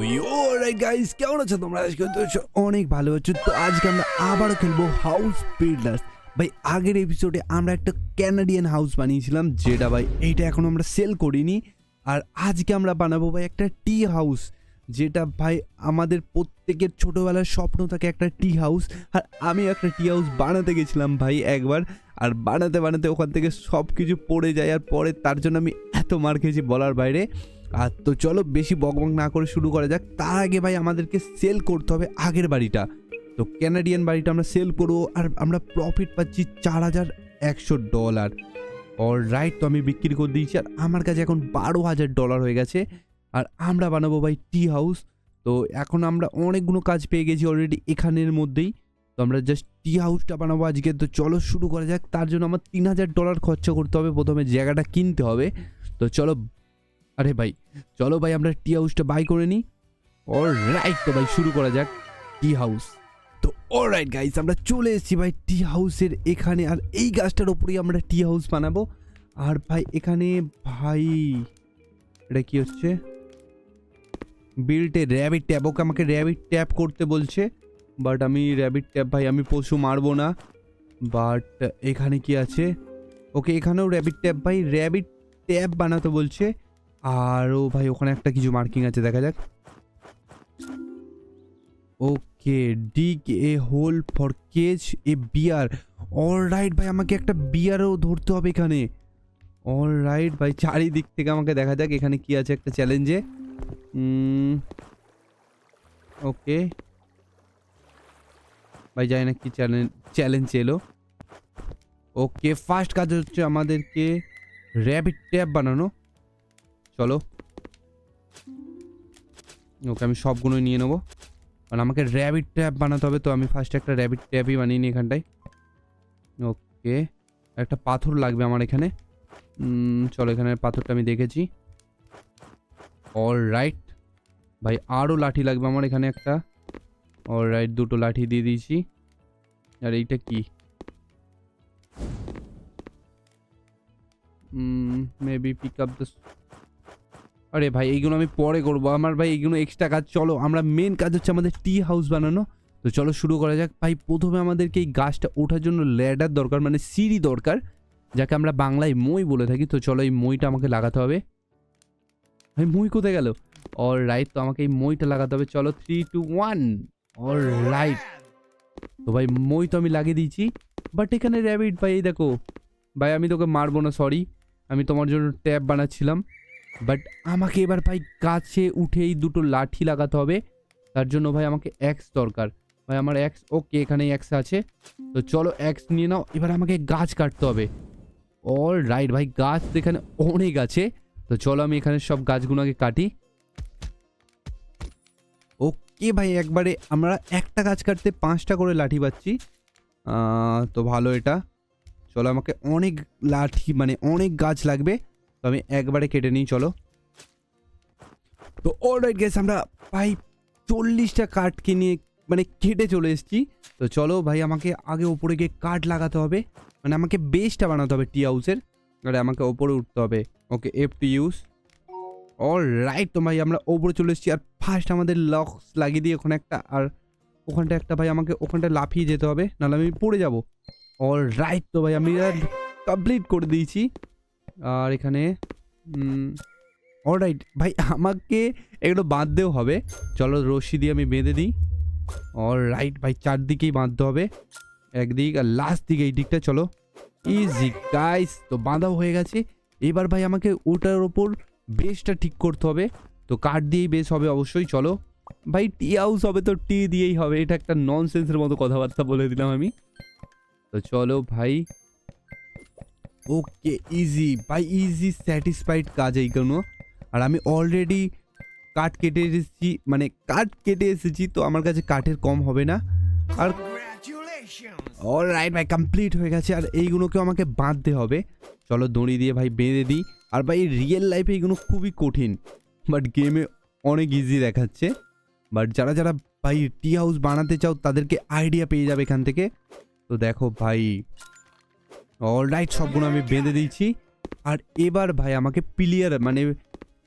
Guys কেমন আছো তোমরা? আজকে তো অনেক ভালো আছো। তো আজকে আমরা আবারও খেলব হাউস বিল্ডার্স ভাই, আগের এপিসোডে আমরা একটা ক্যানাডিয়ান হাউস বানিয়েছিলাম, যেটা ভাই এইটা এখন আমরা সেল করিনি। আর আজকে আমরা বানাবো ভাই একটা টি হাউস যেটা ভাই আমাদের প্রত্যেকের ছোটোবেলার স্বপ্ন থাকে একটা টি হাউস আর আমি একটা টি হাউস বানাতে গেছিলাম ভাই একবার, আর বানাতে বানাতে ওখান থেকে সব কিছু পড়ে যায়, আর পরে তার জন্য আমি এত মার খেয়েছি বলার বাইরে। আর তো চলো বেশি বকবক না করে শুরু করা যাক। তার আগে ভাই আমাদেরকে সেল করতে হবে আগের বাড়িটা। তো ক্যানাডিয়ান বাড়িটা আমরা সেল করব আর আমরা প্রফিট পাচ্ছি চার হাজার একশো ডলার অল রাইট তো আমি বিক্রি করে দিয়েছি আর আমার কাছে এখন বারো হাজার ডলার হয়ে গেছে। আর আমরা বানাবো ভাই টি হাউস তো এখন আমরা অনেকগুলো কাজ পেয়ে গেছি অলরেডি এখানের মধ্যেই। তো আমরা জাস্ট টি হাউসটা বানাবো আজকে। তো চলো শুরু করা যাক। তার জন্য আমার তিন হাজার ডলার খরচা করতে হবে। প্রথমে জায়গাটা কিনতে হবে। তো চলো আরে ভাই, চলো ভাই, আমরা টি হাউসটা বাই করে নিই। অল রাইট তো ভাই, শুরু করা যাক। টি হাউস তো অল রাইট গাইস আমরা চলে এসেছি ভাই টি হাউসের এখানে, আর এই গাছটার ওপরেই আমরা টি হাউস বানাবো। আর ভাই, এখানে ভাই, এটা কি হচ্ছে? বিল্টে র্যাবিট ট্যাব ওকে আমাকে র্যাবিট ট্যাপ করতে বলছে। বাট আমি র্যাবিট ট্যাপ ভাই, আমি পশু মারবো না। বাট এখানে কি আছে? ওকে, এখানেও র্যাবিট ট্যাপ ভাই র্যাবিট ট্যাপ বানাতে বলছে। আরও ভাই, ওখানে একটা কিছু মার্কিং আছে, দেখা যাক। Okay dig a hole for cage a bear all right ভাই, আমাকে একটা বিয়ারও ধরতে হবে এখানে। অল রাইট ভাই, চারিদিক থেকে আমাকে দেখা যাক এখানে কি আছে একটা চ্যালেঞ্জে ওকে ভাই যাই না কি চ্যালেঞ্জ চ্যালেঞ্জ এলো। ওকে ফার্স্ট কাজ হচ্ছে আমাদেরকে র্যাবিট ট্যাপ বানানো। চলো। ওকে আমি সবগুলোই নিয়ে নেব। কারণ আমাকে র্যাবিট ট্যাপ বানাতে হবে, তো আমি ফার্স্ট একটা র্যাবিট ট্যাপই বানিয়ে নিই এখানটায়। ওকে, একটা পাথর লাগবে আমার এখানে। চলো এখানে পাথরটা আমি দেখেছি। অল রাইট ভাই আরও লাঠি লাগবে আমার এখানে একটা। অল রাইট দুটো লাঠি দিয়ে দিয়েছি। আর এইটা কি? মেবি পিক আপ দ্য আরে ভাই, এইগুলো আমি পরে করব। আমার ভাই, এইগুলো এক্সট্রা কাজ। চলো, আমরা মেন কাজ হচ্ছে আমাদের টি হাউস বানানো। তো চলো শুরু করা যাক। ভাই, প্রথমে আমাদেরকে এই গাছটা ওঠার জন্য ল্যাডার দরকার মানে সিঁড়ি দরকার, যাকে আমরা বাংলায় মই বলে থাকি। তো চলো এই মইটা আমাকে লাগাতে হবে। ভাই, মই কোথায় গেল? অল রাইট তো আমাকে এই মইটা লাগাতে হবে। চলো three two one all right তো ভাই, মই তো আমি লাগিয়ে দিয়েছি। বাট এখানে র্যাবিট ভাই, এই দেখো। ভাই, আমি তোকে মারবো না সরি আমি তোমার জন্য ট্যাব বানাচ্ছিলাম। বাট আমাকে এবার ভাই গাছে উঠেই দুটো লাঠি লাগাতে হবে। তার জন্য ভাই আমাকে অ্যাক্স দরকার। ভাই আমার অ্যাক্স ওকে এখানে অ্যাক্স আছে। তো চলো অ্যাক্স নিয়ে নাও, এবার আমাকে গাছ কাটতে হবে। অল রাইট ভাই, গাছ তো এখানে অনেক আছে। তো চলো আমি এখানে সব গাছগুলোকে কাটি। ওকে ভাই, একবারে আমরা একটা গাছ কাটতে পাঁচটা করে লাঠি পাচ্ছি। তো ভালো এটা। চলো আমাকে অনেক লাঠি মানে অনেক গাছ লাগবে। তো আমি একবারে কেটে নিই, চলো। তো অলরাইট গেস আমরা ভাই চল্লিশটা কাঠ কিনে মানে কেটে চলে এসেছি। তো চলো ভাই, আমাকে আগে ওপরে গিয়ে কাঠ লাগাতে হবে। মানে আমাকে বেসটা বানাতে হবে টি হাউসের আর আমাকে ওপরে উঠতে হবে। ওকে এফ টু ইউস অল রাইট তো ভাই, আমরা ওপরে চলে এসেছি। আর ফার্স্ট আমাদের লক্স লাগিয়ে দিই ওখানে একটা। আর ওখানটা একটা ভাই, আমাকে ওখানটা লাফিয়ে যেতে হবে। নাহলে আমি পড়ে যাব। অল রাইট তো ভাই, আমি কমপ্লিট করে দিয়েছি। আর এখানে অলরাইট ভাই, আমাকে এগুলো বাঁধতেও হবে। চলো রশি দিয়ে আমি বেঁধে দিই। অল রাইট ভাই, চারদিকেই বাঁধতে হবে। একদিক আর লাস্ট দিকে, এই দিকটা চলো। ইজি গাইস তো বাঁধাও হয়ে গেছে। এবার ভাই, আমাকে ওটার ওপর বেসটা ঠিক করতে হবে। তো কাঠ দিয়েই বেস হবে অবশ্যই, চলো। ভাই টি হাউস হবে তো টি দিয়েই হবে। এটা একটা নন সেন্সের মতো কথাবার্তা বলে দিলাম আমি। তো চলো ভাই okay easy by easy satisfied কাজ এইগুলো আর আমি অলরেডি কাঠ কেটে এসেছি মানে কাঠ কেটে এসেছি তো আমার কাছে কাঠের কম হবে না। আর অল রাইট ভাই কমপ্লিট হয়ে গেছে। আর এইগুলোকেও আমাকে বাঁধতে হবে। চলো দড়ি দিয়ে ভাই বেঁধে দিই। আর ভাই রিয়েল লাইফে এইগুলো খুবই কঠিন। বাট গেমে অনেক ইজি দেখাচ্ছে। বাট যারা যারা ভাই টি হাউস বানাতে চাও তাদেরকে আইডিয়া পেয়ে যাবে এখান থেকে। তো দেখো ভাই অল রাইট সবগুলো আমি বেঁধে দিয়েছি। আর এবার ভাই আমাকে পিলিয়ার মানে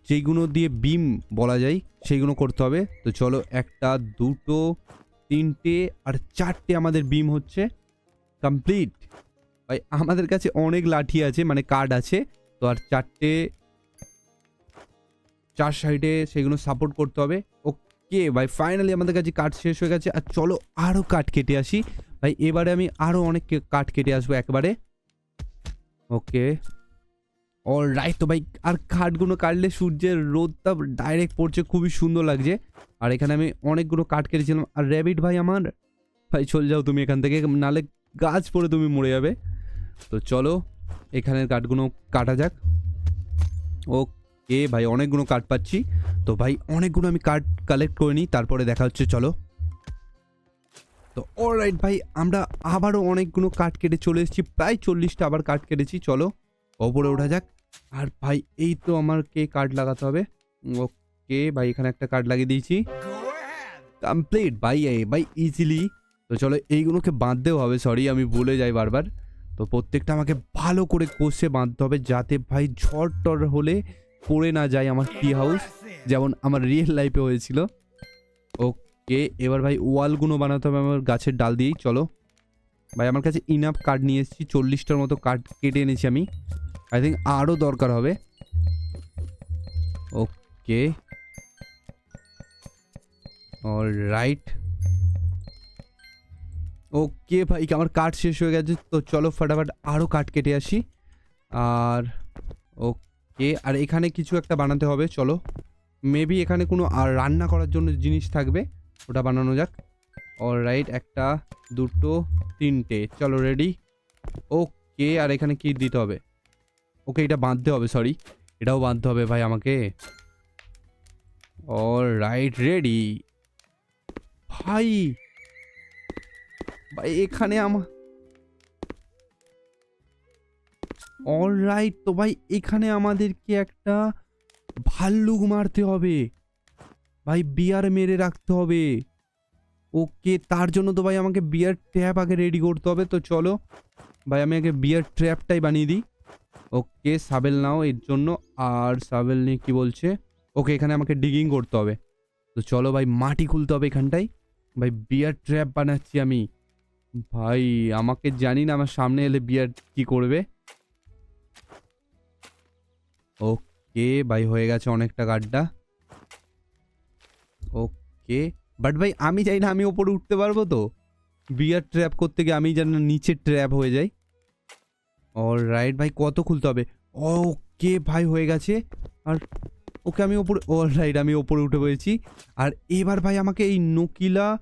যেইগুলো দিয়ে বিম বলা যায়, সেইগুলো করতে হবে। তো চলো একটা, দুটো, তিনটে আর চারটে আমাদের বিম হচ্ছে। কমপ্লিট ভাই, আমাদের কাছে অনেক লাঠি আছে মানে কার্ড আছে। তো আর চারটে, চার সাইডে সেগুলো সাপোর্ট করতে হবে। ওকে ভাই ফাইনালি আমাদের কাছে কাঠ শেষ হয়ে গেছে। আর চলো আরও কাঠ কেটে আসি। ভাই, এবারে আমি আরও অনেক কাঠ কেটে আসব একবারে। ওকে অল রাইট তো ভাই, আর কাঠগুলো কাটলে সূর্যের রোদটা ডাইরেক্ট পড়ছে, খুবই সুন্দর লাগছে। আর এখানে আমি অনেকগুলো কাঠ কেটেছিলাম। আর র্যাবিট ভাই আমার, ভাই চলে যাও তুমি এখান থেকে, নালে গাছ পড়ে তুমি মরে যাবে। তো চলো, এখানের কাঠগুলো কাটা যাক। ওকে ভাই, অনেকগুলো কাঠ পাচ্ছি। তো ভাই, অনেকগুলো আমি কাঠ কালেক্ট করে নিই, তারপরে দেখা হচ্ছে, চলো। তো অলরাইট ভাই, আমরা আবারও অনেকগুলো কাঠ কেটে চলে এসেছি, প্রায় চল্লিশটা আবার কাঠ কেটেছি, চলো, ওপরে ওঠা যাক। আর ভাই, এই তো আমাকে কার্ড লাগাতে হবে। ওকে ভাই, এখানে একটা কার্ড লাগিয়ে দিয়েছি। কমপ্লিট ভাই ভাই ইজিলি তো চলো, এইগুলোকে বাঁধতেও হবে সরি আমি ভুলে যাই বারবার। তো প্রত্যেকটা আমাকে ভালো করে কষে বাঁধতে হবে, যাতে ভাই ঝড় টর হলে পড়ে না যায় আমার টি হাউস যেমন আমার রিয়েল লাইফে হয়েছিল। ওকে এবার ভাই ওয়ালগুলো বানাতে হবে আমার গাছের ডাল দিয়েই, চলো। ভাই, আমার কাছে ইনাফ কার্ড নিয়ে এসেছি, চল্লিশটার মতো কার্ড কেটে এনেছি আমি। আই থিঙ্ক আরও দরকার হবে। ওকে অল রাইট ওকে ভাই, আমার কাঠ শেষ হয়ে গেছে, তো চলো ফটাফট আরও কাঠ কেটে আসি। আর ওকে আর এখানে কিছু একটা বানাতে হবে, চলো। মেবি এখানে কোনো, আর রান্না করার জন্য জিনিস থাকবে। ওটা বানানো যাক। অল রাইট একটা, দুটো, তিনটে। চলো রেডি ওকে আর এখানে কি দিতে হবে। ওকে এটা বাঁধতে হবে সরি এটাও বাঁধতে হবে ভাই আমাকে। অল রাইট রেডি ভাই! ভাই, এখানে আমার অল রাইট তো ভাই, এখানে আমাদেরকে একটা ভাল্লুক মারতে হবে। ভাই বিয়ার মেরে রাখতে হবে। ওকে, তার জন্য তো ভাই আমাকে বিয়ার ট্র্যাপ আগে রেডি করতে হবে। তো চলো, ভাই আমি আগে বিয়ার ট্র্যাপটাই বানিয়ে দিই। ওকে, সাবেল নাও এর জন্য। আর সাবেল নিয়ে কি বলছে? ওকে, এখানে আমাকে ডিগিং করতে হবে। তো চলো ভাই, মাটি খুলতে হবে এখানটাই ভাই বিয়ার ট্র্যাপ বানাচ্ছি আমি। ভাই, আমাকে জানি না, আমার সামনে এলে বিয়ার কি করবে। ওকে, ভাই হয়ে গেছে অনেকটা গাড্ডা। ওকে বাট ভাই, আমি চাই না আমি ওপরে উঠতে পারব তো। বিয়ার ট্র্যাপ করতে গিয়ে আমি যেন নিচে ট্র্যাপ হয়ে যাই। অল রাইট ভাই, কত খুলতে হবে? ওকে ভাই, হয়ে গেছে। আর ওকে আমি ওপরে অল রাইট আমি ওপরে উঠে পড়েছি। আর এবার ভাই, আমাকে এই নকিলা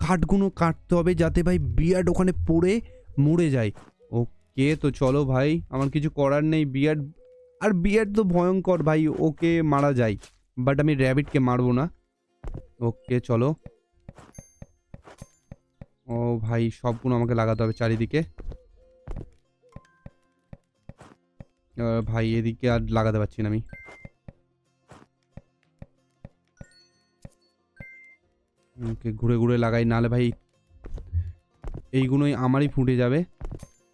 কাঠগুলো কাটতে হবে যাতে ভাই বিয়ার্ড ওখানে পড়ে মরে যায়। ওকে তো চলো ভাই, আমার কিছু করার নেই। বিয়ার্ড আর বিয়ার্ড তো ভয়ঙ্কর ভাই, ওকে মারা যায়। বাট আমি র্যাবিটকে মারবো না। ওকে, চলো। ও ভাই, সবগুলো আমাকে লাগাতে হবে চারিদিকে। ভাই, এদিকে আর লাগাতে পারছি না আমি। ওকে, ঘুরে ঘুরে লাগাই নালে ভাই এইগুলোই আমারই ফুটে যাবে।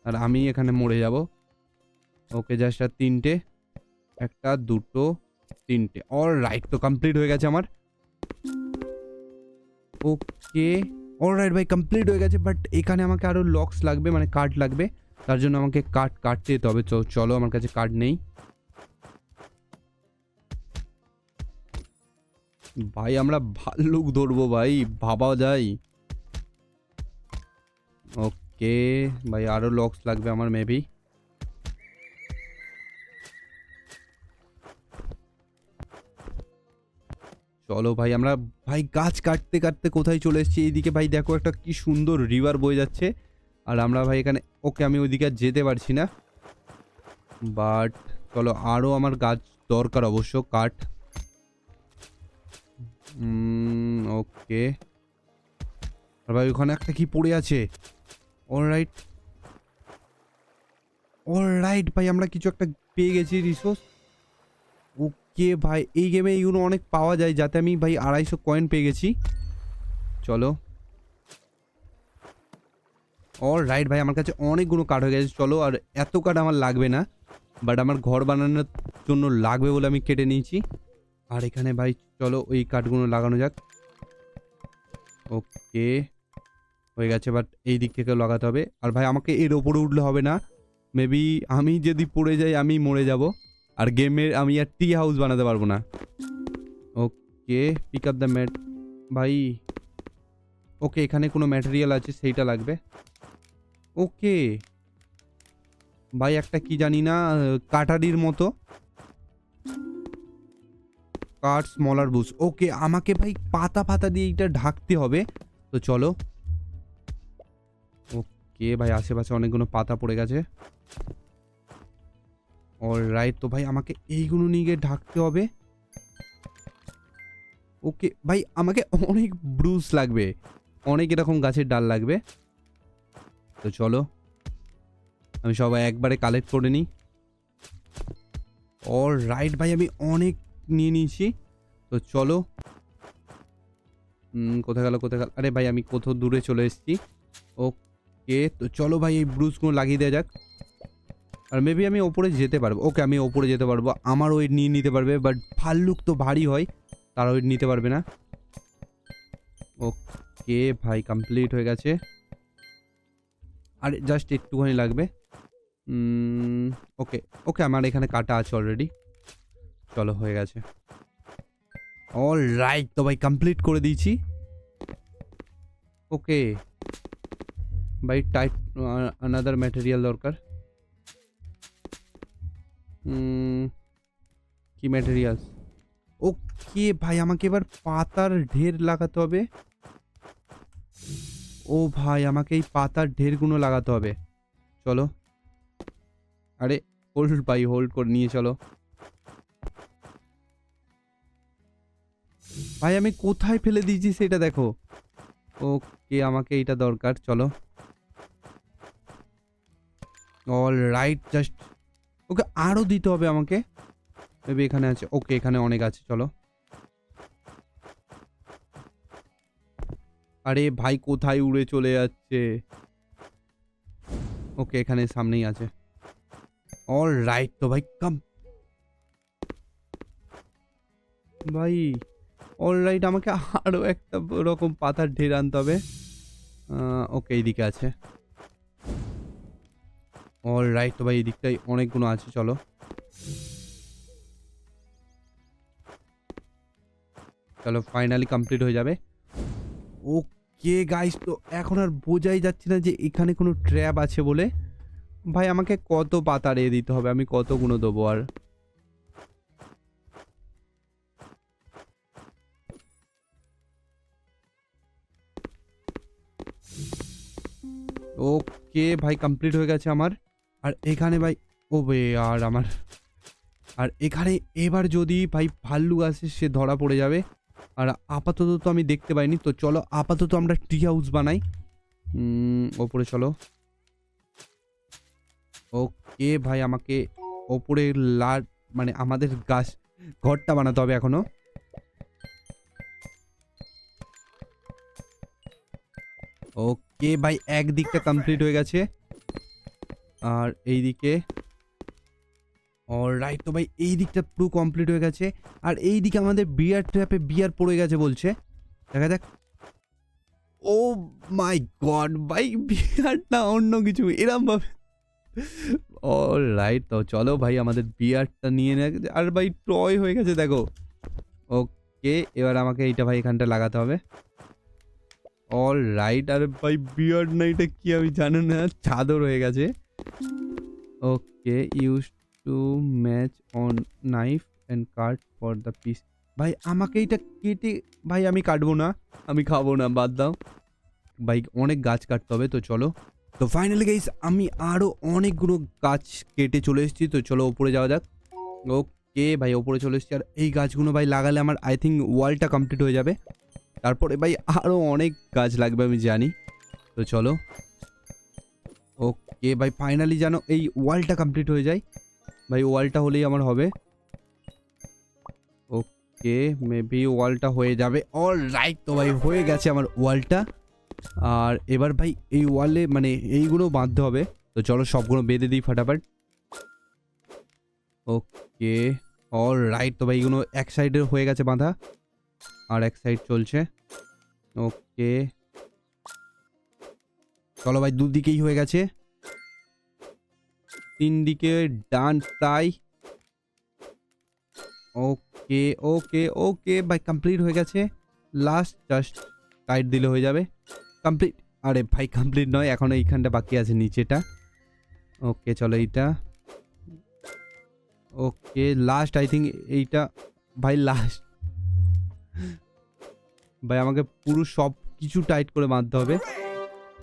আর আমি এখানে মরে যাব। ওকে জাস্ট আর তিনটে, একটা, দুটো, তিনটে। অল রাইট তো কমপ্লিট হয়ে গেছে আমার। ওকে অল রাইট ভাই কমপ্লিট হয়ে গেছে বাট এখানে আমাকে আরও লক্স লাগবে মানে কার্ড লাগবে। তার জন্য আমাকে কার্ড কাটতে যেতে হবে, তো চলো আমার কাছে কার্ড নেই। ভাই, আমরা ভাল্লুক ধরবো ভাই ভাবা যায়। ওকে ভাই আরও লক্স লাগবে আমার মেবি চলো ভাই, আমরা ভাই গাছ কাটতে কাটতে কোথায় চলে এসেছি? এইদিকে ভাই দেখো একটা কি সুন্দর রিভার বয়ে যাচ্ছে। আর আমরা ভাই এখানে, ওকে আমি ওইদিকে আর যেতে পারছি না। বাট চলো আরও আমার গাছ দরকার অবশ্য, কাঠ। ওকে আর ভাই, ওখানে একটা কি পড়ে আছে? অল রাইট অল রাইট ভাই, আমরা কিছু একটা পেয়ে গেছি রিসোর্স ওকে ভাই, এই গেমে এইগুলো অনেক পাওয়া যায়, যাতে আমি ভাই আড়াইশো কয়েন পেয়ে গেছি। চলো। অল রাইট ভাই, আমার কাছে অনেকগুলো কাঠ হয়ে গেছে, চলো। আর এত কাঠ আমার লাগবে না বাট আমার ঘর বানানোর জন্য লাগবে বলে আমি কেটে নিয়েছি। আর এখানে ভাই, চলো ওই কাঠগুলো লাগানো যাক। ওকে হয়ে গেছে বাট এই দিক থেকে লাগাতে হবে। আর ভাই, আমাকে এর ওপরে উঠলে হবে না। মেবি আমি যদি পড়ে যাই, আমি মরে যাব। আর গেমের আমি আর টি হাউস বানাতে পারব না। Okay pick up the mat ভাই ওকে এখানে কোনো ম্যাটেরিয়াল আছে, সেইটা লাগবে। ওকে ভাই, একটা কি জানি না, কাটারির মতো। কাঠ স্মলার বুস ওকে আমাকে ভাই পাতা পাতা দিয়ে এইটা ঢাকতে হবে। তো চলো। ওকে ভাই, আশেপাশে অনেকগুলো পাতা পড়ে গেছে। অল রাইট তো ভাই, আমাকে এইগুলো নিয়ে গিয়ে ঢাকতে হবে। ওকে, ভাই, আমাকে অনেক ব্রুস লাগবে। অনেক এরকম গাছের ডাল লাগবে। তো চলো, আমি সবাই একবারে কালেক্ট করে নিই। অল রাইট ভাই, আমি অনেক নিয়ে নিয়েছি। তো চলো। কোথায় গেল কোথায় গেল? আরে ভাই, আমি কোথাও দূরে চলে এসেছি। ওকে, তো চলো ভাই, এই ব্রুসগুলো লাগিয়ে দেওয়া যাক। আর মেবি আমি ওপরে যেতে পারব। ওকে আমি ওপরে যেতে পারব। আমার ওয়েট নিয়ে নিতে পারবে বাট ভাল্লুক তো ভারী হয়, তারা ওয়েট নিতে পারবে না। ওকে ভাই কমপ্লিট হয়ে গেছে। আর জাস্ট একটুখানি লাগবে। ওকে ওকে আমার এখানে কাটা আছে অলরেডি চলো, হয়ে গেছে। অল রাইট তো ভাই কমপ্লিট করে দিয়েছি। ওকে ভাই টাইট আনাদার ম্যাটেরিয়াল দরকার। কি ম্যাটেরিয়ালস ওকে ভাই, আমাকে এবার পাতার ঢের লাগাতে হবে। ও ভাই, আমাকে এই পাতার ঢেরগুলো লাগাতে হবে। চলো। আরে হোল্ড ভাই হোল্ড করে নিয়ে চলো। ভাই, আমি কোথায় ফেলে দিয়েছি সেটা দেখো। ওকে আমাকে এইটা দরকার, চলো। অল রাইট জাস্ট ওকে আরও দিতে হবে আমাকে। মেবি এখানে আছে। ওকে এখানে অনেক আছে, চলো। আরে ভাই, কোথায় উড়ে চলে যাচ্ছে? ওকে এখানে সামনেই আছে। অল রাইট তো ভাই কাম ভাই অল রাইট আমাকে আরও একটা রকম পাতার ঢের আনতে হবে। ওকে এইদিকে আছে। অল রাইট তো ভাই, এই দিকটাই অনেকগুলো আছে, চলো। চলো ফাইনালি কমপ্লিট হয়ে যাবে। ওকে গাইস তো এখন আর বোঝাই যাচ্ছে না যে এখানে কোনো ট্র্যাপ আছে বলে। ভাই, আমাকে কত পাতা রে দিতে হবে? আমি কতগুলো দেবো আর? ওকে ভাই কমপ্লিট হয়ে গেছে আমার। আর এখানে ভাই ও আর আমার, আর এখানে এবার যদি ভাই ভাল্লুক আসে, সে ধরা পড়ে যাবে। আর আপাতত তো আমি দেখতে পাইনি, তো চলো আপাতত আমরা ট্রি হাউস বানাই। ওপরে চলো। ওকে ভাই, আমাকে ওপরে লাট মানে আমাদের গাছ, ঘরটা বানাতে হবে এখনও। ওকে ভাই এক দিকটা কমপ্লিট হয়ে গেছে। আর এই দিকে রাইট তো ভাই এই দিকটা পুরো কমপ্লিট হয়ে গেছে। আর এই দিকে আমাদের বিয়ার ট্র্যাপে বিয়ার পড়ে গেছে বলছে। দেখা যাক। ও মাই গড ভাই বিয়ার না অন্য কিছু, এরম ভাবে। অল রাইট তো চলো ভাই, আমাদের বিয়ারটা নিয়ে নে আর ভাই টয় হয়ে গেছে, দেখো। ওকে এবার আমাকে এইটা ভাই এখানটা লাগাতে হবে। অল রাইট আর ভাই বিয়ার্ড না, এটা কি আমি জানি না, চাদর হয়ে গেছে। Okay use to match on knife and cut for the piece ভাই, আমাকে এটা কেটে ভাই, আমি কাটবো না, আমি খাব না, বাদ দাও। ভাই, অনেক গাছ কাটতে হবে, তো চলো। তো ফাইনালি গাইস আমি আরও অনেকগুলো গাছ কেটে চলে এসেছি, তো চলো ওপরে যাওয়া যাক। ওকে ভাই, ওপরে চলে এসেছি। আর এই গাছগুলো ভাই, লাগালে আমার আই থিঙ্ক ওয়ালটা কমপ্লিট হয়ে যাবে। তারপরে ভাই আরও অনেক গাছ লাগবে, আমি জানি। তো চলো। ওকে ভাই ফাইনালি যেন এই ওয়ালটা কমপ্লিট হয়ে যায়। ভাই, ওয়ালটা হলেই আমার হবে। ওকে মেবি ওয়ালটা হয়ে যাবে। অল রাইট তো ভাই, হয়ে গেছে আমার ওয়ালটা। আর এবার ভাই, এই ওয়ালে মানে এইগুলো বাঁধতে হবে। তো চলো সবগুলো বেঁধে দিই ফাটাফাট। ওকে অল রাইট তো ভাই, এগুলো এক সাইডে হয়ে গেছে বাঁধা। আর এক সাইড চলছে। ওকে চলো ভাই, দুদিকেই হয়ে গেছে। তিন দিকে ডান তাই। ওকে ওকে ওকে, ভাই কমপ্লিট হয়ে গেছে। লাস্ট জাস্ট টাইট দিলে হয়ে যাবে। কমপ্লিট আরে ভাই কমপ্লিট নয়, এখন এইখানটা বাকি আছে নিচেটা। ওকে, চলো এইটা। ওকে লাস্ট আই থিঙ্ক এইটা, ভাই লাস্ট ভাই, আমাকে পুরো সব কিছু টাইট করে বাঁধতে হবে।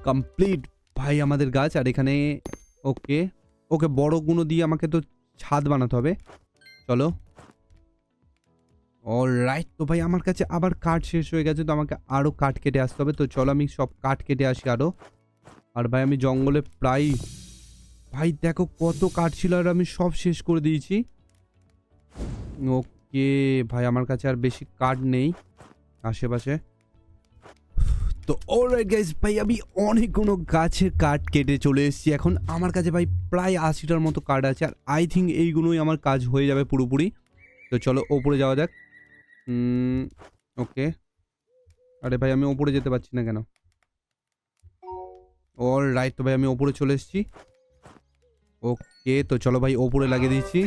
কমপ্লিট ভাই আমাদের গাছ, আর এখানে ওকে ওকে বড় গুঁড়ো দিয়ে আমাকে তো ছাদ বানাতে হবে। চলো। অল রাইট তো ভাই আমার কাছে আবার কাঠ শেষ হয়ে গেছে, তো আমাকে আরও কাঠ কেটে আসতে হবে। তো চলো আমি সব কাঠ কেটে আসি আরও আর ভাই আমি জঙ্গলে প্রায় ভাই দেখো কত কাঠ ছিল, আর আমি সব শেষ করে দিয়েছি। ওকে, ভাই আমার কাছে আর বেশি কাঠ নেই আশেপাশে। তো অলরাইট গাইজ ভাই, আমি অনেকগুলো গাছের কাঠ কেটে চলে এসেছি। এখন আমার কাছে ভাই প্রায় আশিটার মতো কাঠ আছে, আর আই থিঙ্ক এইগুলোই আমার কাজ হয়ে যাবে পুরোপুরি। তো চলো, ওপরে যাওয়া যাক। ওকে। আরে ভাই, আমি ওপরে যেতে পারছি না কেন? অল রাইট তো ভাই, আমি ওপরে চলে এসেছি। ওকে, তো চলো ভাই, ওপরে লাগিয়ে দিচ্ছি।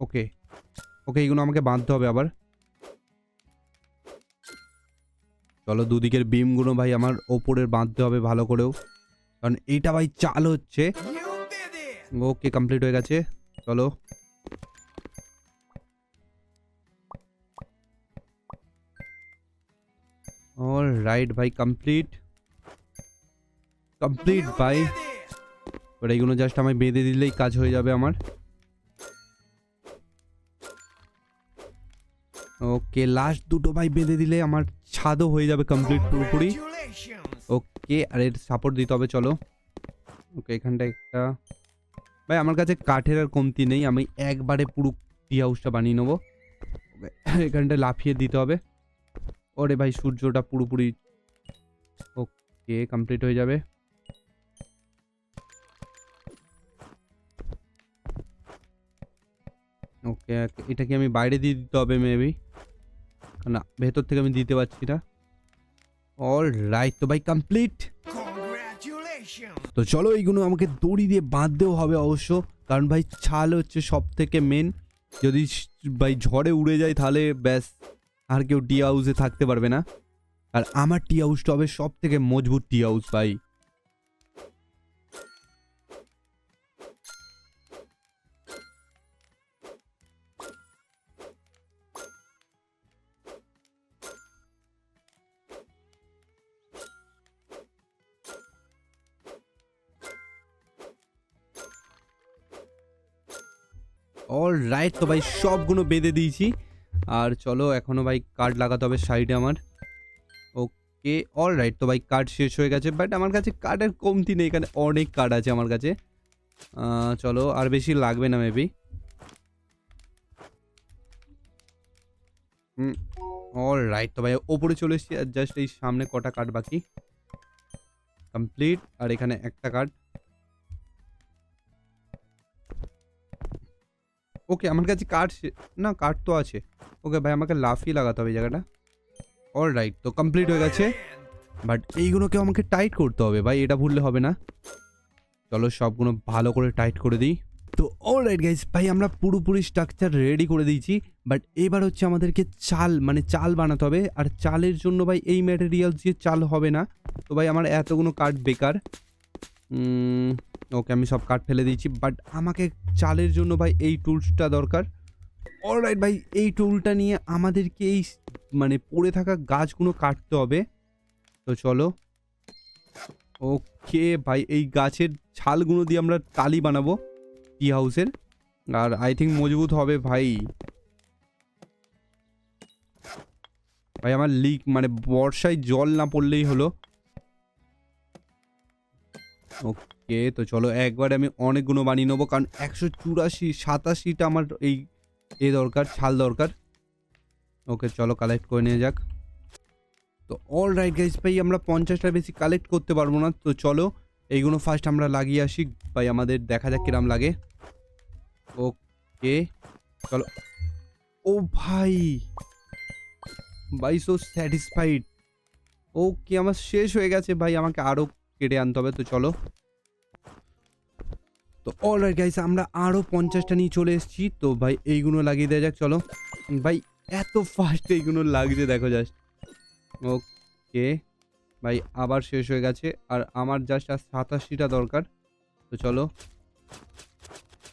ওকে। ওকে, এইগুলো আমাকে বাঁধতে হবে আবার। চলো দুদিকের বিমগুলো ভাই আমার ওপরের বাঁধতে হবে ভালো করেও। কারণ এইটা ভাই চাল হচ্ছে। ওকে কমপ্লিট হয়ে গেছে। চলো। রাইট ভাই কমপ্লিট কমপ্লিট ভাই। এইগুলো জাস্ট আমায় বেঁধে দিলেই কাজ হয়ে যাবে আমার। ওকে লাস্ট দুটো ভাই বেঁধে দিলে আমার ছাদও হয়ে যাবে কমপ্লিট পুরোপুরি। ওকে আর এর সাপোর্ট দিতে হবে, চলো। ওকে এখানটা একটা। ভাই, আমার কাছে কাঠের আর কমতি নেই, আমি একবারে পুরো টি হাউসটা বানিয়ে নেব। এখানটা লাফিয়ে দিতে হবে। ওরে ভাই, সূর্যটা পুরোপুরি ওকে কমপ্লিট হয়ে যাবে। ওকে এটা কি আমি বাইরে দিয়ে দিতে হবে মেবি না ভেতর থেকে আমি দিতে পারছি না। অল রাইট তো ভাই কমপ্লিট তো চলো এইগুলো আমাকে দড়ি দিয়ে বাঁধতেও হবে অবশ্য। কারণ ভাই ছাল হচ্ছে সব থেকে মেন যদি ভাই ঝড়ে উড়ে যায় তাহলে ব্যাস আর কেউ টি হাউসে থাকতে পারবে না। আর আমার টি হাউসটা হবে সব থেকে মজবুত টি হাউস ভাই। অল রাইট তো ভাই, সবগুলো বেঁধে দিয়েছি। আর চলো এখনও ভাই কার্ড লাগাতে হবে সাইডে আমার। ওকে অল রাইট তো ভাই কার্ড শেষ হয়ে গেছে বাট আমার কাছে কার্ডের কমতি নেই, এখানে অনেক কার্ড আছে আমার কাছে। চলো, আর বেশি লাগবে না মেবি হুম অল রাইট তো ভাই, ওপরে চলে এসেছি, আর জাস্ট এই সামনে কটা কার্ড বাকি। কমপ্লিট আর এখানে একটা কার্ড ওকে, আমার কাছে কার্ড না কার্ড তো আছে। ওকে ভাই, আমাকে লাফিয়ে লাগাতে হবে জায়গাটা। অল রাইট তো কমপ্লিট হয়ে গেছে। বাট এইগুলোকে আমাকে টাইট করতে হবে ভাই, এটা ভুললে হবে না। চলো সবগুলো ভালো করে টাইট করে দিই। তো অল রাইট গাইজ ভাই, আমরা পুরোপুরি স্ট্রাকচার রেডি করে দিয়েছি। বাট এবার হচ্ছে আমাদেরকে চাল মানে চাল বানাতে হবে। আর চালের জন্য ভাই, এই ম্যাটেরিয়াল দিয়ে চাল হবে না। তো ভাই, আমার এতগুলো কাঠ বেকার। ওকে আমি সব কাঠ ফেলে দিয়েছি বাট আমাকে চালের জন্য ভাই এই টুলসটা দরকার। অলরাইট ভাই, এই টুলটা নিয়ে আমাদেরকে এই মানে পড়ে থাকা গাছগুলো কাটতে হবে। তো চলো। ওকে ভাই, এই গাছের ছালগুলো দিয়ে আমরা টালি বানাবো টি হাউসের আর আই থিঙ্ক মজবুত হবে ভাই। ভাই, আমার লিক মানে বর্ষায় জল না পড়লেই হলো। ওকে তো চলো একবারে আমি অনেকগুলো বানিয়ে নেব, কারণ একশো চুরাশি, সাতাশিটা আমার এই এ দরকার, ছাল দরকার। ওকে, চলো কালেক্ট করে নিয়ে যাক। তো অল রাইট গাইজ ভাই, আমরা পঞ্চাশটা বেশি কালেক্ট করতে পারব না, তো চলো এইগুলো ফার্স্ট আমরা লাগিয়ে আসি। ভাই, আমাদের দেখা যাক কিরাম লাগে। ওকে, চলো। ও ভাই ভাই সো স্যাটিসফাইড ওকে, আমার শেষ হয়ে গেছে, ভাই, আমাকে আরও কেটে আনতে হবে, তো চলো। তো অলরাইট গাইস আমরা আরও পঞ্চাশটা নিয়ে চলে এসেছি। তো ভাই, এইগুলো লাগিয়ে দেওয়া যাক, চলো। ভাই, এত ফাস্ট এইগুলো লাগছে, দেখো জাস্ট ওকে ভাই, আবার শেষ হয়ে গেছে। আর আমার জাস্ট আর সাতাশিটা দরকার। তো চলো।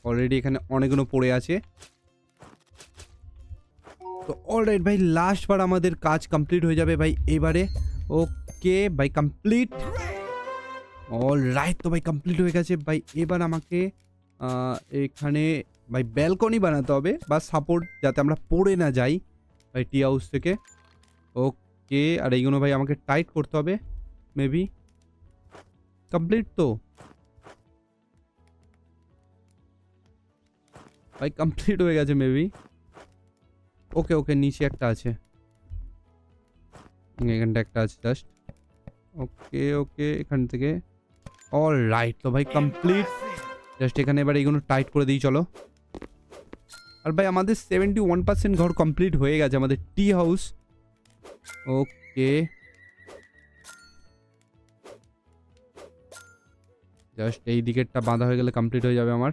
অলরেডি এখানে অনেকগুলো পড়ে আছে। তো অলরাইট ভাই লাস্ট বার আমাদের কাজ কমপ্লিট হয়ে যাবে ভাই, এবারে। ওকে ভাই কমপ্লিট অল রাইট তো ভাই কমপ্লিট হয়ে গেছে। ভাই, এবার আমাকে এখানে, ভাই ব্যালকনি বানাতে হবে বা সাপোর্ট যাতে আমরা পড়ে না যাই, ভাই টি হাউস থেকে। ওকে আর এইগুলো ভাই, আমাকে টাইট করতে হবে মেবি কমপ্লিট তো? ভাই কমপ্লিট হয়ে গেছে মেবি ওকে ওকে নিচে একটা আছে। এখানটা একটা আছে জাস্ট ওকে ওকে এখান থেকে। অল রাইট তো ভাই কমপ্লিট জাস্ট এখানে এবার এইগুলো টাইট করে দিই, চলো। আর ভাই, আমাদের সেভেন্টি ওয়ান পার্সেন্ট ঘর কমপ্লিট হয়ে গেছে, আমাদের টি হাউস ওকে জাস্ট এই দিকেরটা বাঁধা হয়ে গেলে কমপ্লিট হয়ে যাবে আমার।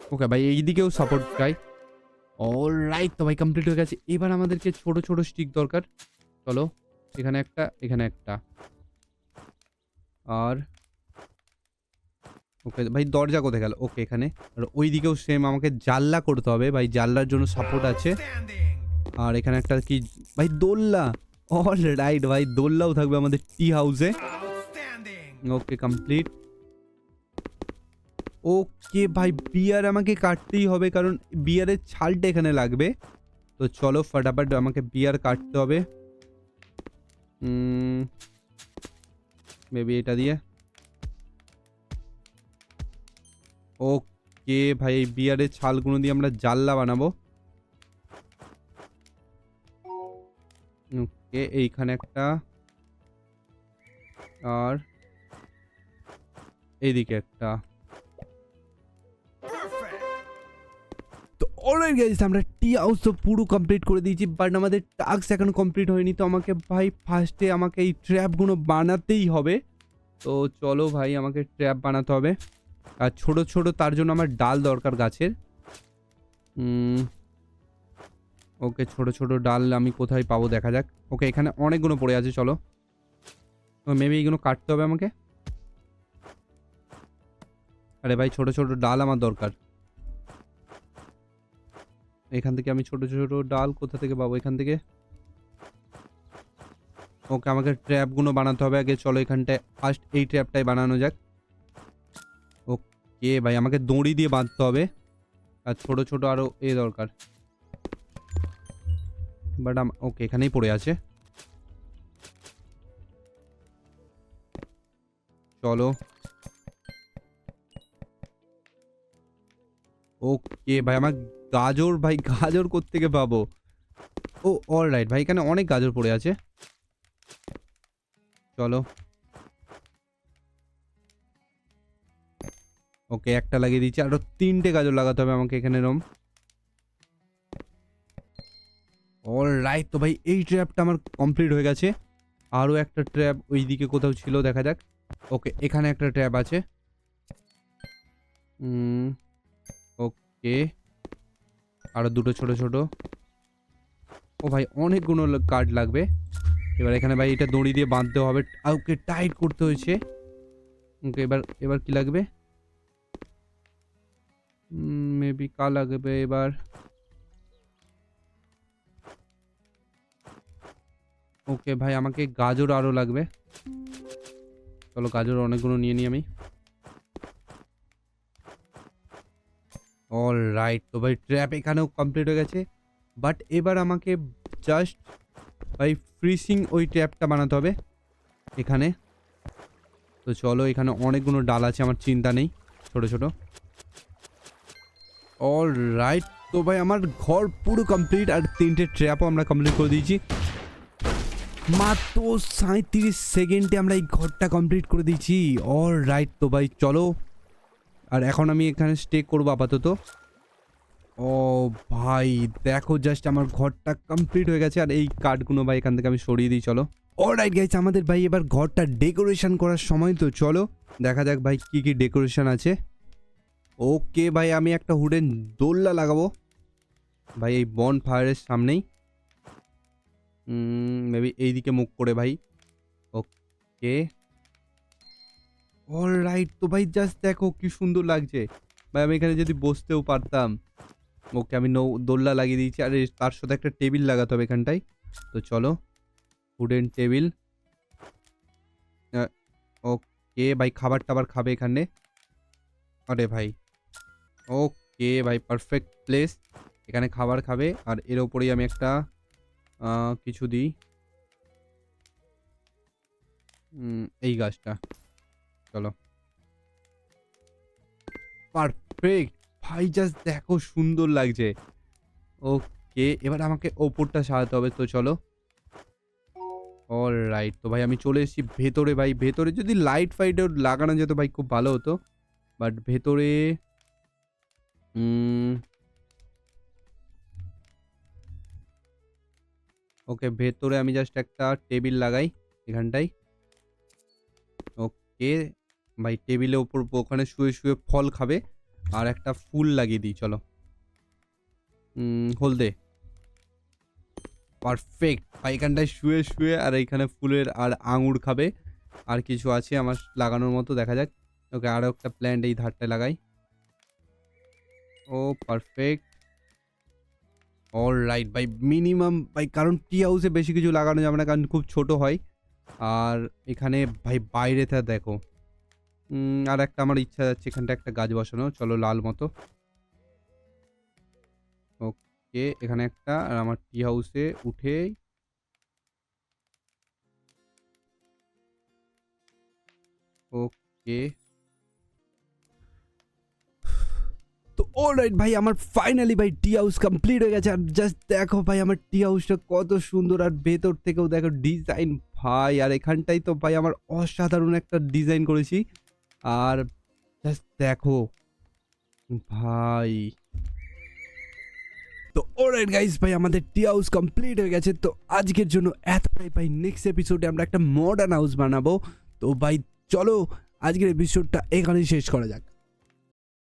ওকে ভাই, এই দিকেও সাপোর্ট চাই। অল রাইট তো ভাই কমপ্লিট হয়ে গেছে। এবার আমাদেরকে ছোট ছোট স্টিক দরকার। চলো, এখানে একটা এখানে একটা। আর ওকে, ভাই দরজা কোথায় গেল? ওকে, এখানে। আর ওই দিকেও সেম আমাকে জানলা করতে হবে। ভাই, জানলার জন্য সাপোর্ট আছে। আর এখানে একটা কি, ভাই দোল্লা অল রাইট ভাই দোল্লাও থাকবে আমাদের টি হাউসে ওকে কমপ্লিট ওকে, ভাই বিয়ার আমাকে কাটতেই হবে, কারণ বিয়ারের ছালটা এখানে লাগবে। তো চলো, ফটাফট আমাকে বিয়ার কাটতে হবে। মেবি এটা দিয়ে। ওকে ভাই, এই বিয়ারের ছালগুলো দিয়ে আমরা জাল্লা বানাবো। ওকে, এইখানে একটা। আর এইদিকে একটা। তো অলরেডি গাইস আমরা টি হাউস তো পুরো কমপ্লিট করে দিয়েছি বাট আমাদের টাস্ক এখন কমপ্লিট হয়নি, তো আমাকে ভাই ফার্স্টে আমাকে এই ট্র্যাপগুলো বানাতেই হবে। তো চলো ভাই, আমাকে ট্র্যাপ বানাতে হবে। আর ছোট ছোট তার জন্য আমার ডাল দরকার গাছের। ওকে ছোট ছোট ডাল আমি কোথায় পাবো দেখা যাক। ওকে, এখানে অনেকগুলো পড়ে আছে, চলো। তো মেবি এইগুলো কাটতে হবে আমাকে? আরে ভাই, ছোট ছোট ডাল আমার দরকার। এখান থেকে আমি ছোট ছোট ডাল কোথা থেকে পাবো, এখান থেকে? ওকে, আমাকে ট্র্যাপগুলো বানাতে হবে আগে, চলো এখানটায় ফার্স্ট এই ট্র্যাপটাই বানানো যাক। ওকে ভাই? আমাকে দড়ি দিয়ে বাঁধতে হবে। আর ছোট ছোট আরও এ দরকার। বাট ওকে এখানেই পড়ে আছে। চলো। ওকে ভাই, আমার গাজর, ভাই, গাজর কোত্থেকে পাবো? ও অল রাইট ভাই, এখানে অনেক গাজর পড়ে আছে। চলো। ওকে, একটা লাগিয়ে দিচ্ছি আরও তিনটে গাজর লাগাতে হবে আমাকে এখানে, রম। অল রাইট তো ভাই, এই ট্র্যাপটা আমার কমপ্লিট হয়ে গেছে। আরও একটা ট্র্যাপ ওই দিকে কোথাও ছিল, দেখা যাক। ওকে, এখানে একটা ট্র্যাপ আছে। ওকে। আরও দুটো ছোট ছোট। ও ভাই, অনেকগুলো কার্ড লাগবে। এবার এখানে ভাই, এটা দড়ি দিয়ে বাঁধতে হবে। ওকে টাইট করতে হয়েছে। ওকে, এবার এবার কি লাগবে? মেবি কা লাগবে এবার ওকে ভাই আমাকে গাজর আরও লাগবে। চলো, গাজর অনেকগুলো নিয়ে নিই আমি। অল রাইট তো ভাই ট্র্যাপ এখানেও কমপ্লিট হয়ে গেছে। বাট এবার আমাকে জাস্ট ভাই ফ্রিসিং ওই ট্র্যাপটা বানাতে হবে। এখানে। তো চলো, এখানে অনেকগুলো ডাল আছে, আমার চিন্তা নেই, ছোট ছোট। অল রাইট তো ভাই, আমার ঘর পুরো কমপ্লিট আর তিনটে ট্র্যাপও আমরা কমপ্লিট করে দিয়েছি। মাত্র সাঁত্রিশ সেকেন্ডে আমরা এই ঘরটা কমপ্লিট করে দিয়েছি। অল রাইট তো ভাই, চলো। আর এখন আমি এখানে স্টে করব আপাতত। ও ভাই, দেখো জাস্ট আমার ঘরটা কমপ্লিট হয়ে গেছে। আর এই কার্ডগুলো ভাই, এখান থেকে আমি সরিয়ে দিই, চলো। অলরাইট গাইছে আমাদের ভাই, এবার ঘরটা ডেকোরেশন করার সময় তো চলো। দেখা যাক ভাই, কি কি ডেকোরেশন আছে। ওকে ভাই, আমি একটা হুডেন দোল্লা লাগাবো। ভাই, এই বন ফায়ারের সামনেই মেবি এইদিকে মুখ করে ভাই। ওকে। অল রাইট তো ভাই জাস্ট দেখো কি সুন্দর লাগছে। ভাই, আমি এখানে যদি বসতেও পারতাম। ওকে, আমি নৌ, দোল্লা লাগিয়ে দিয়েছি। আর, তার সাথে একটা টেবিল লাগাতে হবে এখানটায়। তো চলো উডেন টেবিল। ওকে, ভাই, খাবার টাবার খাবে এখানে। আরে ভাই। ওকে, ভাই পারফেক্ট প্লেস এখানে খাবার খাবে, আর এর ওপরেই আমি একটা কিছু দিই। এই গাছটা। চলো। পারফেক্ট ভাই জাস্ট দেখো সুন্দর লাগছে। ওকে, এবার আমাকে ওপরটা সাজাতে হবে, তো চলো। অল রাইট তো ভাই, আমি চলে এসেছি ভেতরে, ভাই। ভেতরে যদি লাইট ফাইটও লাগানো যেত, ভাই, খুব ভালো হতো। বাট ভেতরে ওকে ভেতরে আমি জাস্ট একটা টেবিল লাগাই এখানটায়। ওকে ভাই টেবিলের ওপর ওখানে শুয়ে শুয়ে ফল খাবে আর একটা ফুল লাগিয়ে দিই চলো। উম, হলদে। পারফেক্ট ভাই এখানটায় শুয়ে শুয়ে আর এইখানে ফুলের আর আঙুর খাবে। আর কিছু আছে আমার লাগানোর মতো দেখা যাক। ওকে আরও একটা প্ল্যান্ট এই ধারটায় লাগাই। ও পারফেক্ট অল রাইট ভাই মিনিমাম ভাই কারণ টি হাউসে বেশি কিছু লাগানো যাবে না কারণ খুব ছোট হয়। আর এখানে ভাই বাইরেতে দেখো। উম, আর একটা আমার ইচ্ছা যাচ্ছে এখানটা একটা গাছ বসানো। চলো লাল মতো। ওকে এখানে একটা আর আমার টি হাউসে উঠে ওকে অলরাইট ভাই, আমার ফাইনালি ভাই টি হাউস কমপ্লিট হয়ে গেছে। আর জাস্ট দেখো ভাই, আমার টি হাউসটা কত সুন্দর। আর ভেতর থেকেও দেখো ডিজাইন ভাই, আর এখানটাই তো ভাই আমার অসাধারণ একটা ডিজাইন করেছি। আর জাস্ট দেখো ভাই। তো অলরাইট গাইস ভাই, আমাদের টি হাউস কমপ্লিট হয়ে গেছে। তো আজকের জন্য এতটাই ভাই নেক্সট এপিসোডে আমরা একটা মডার্ন হাউস বানাবো। তো ভাই, চলো আজকের এপিসোডটা এখানেই শেষ করা যাক।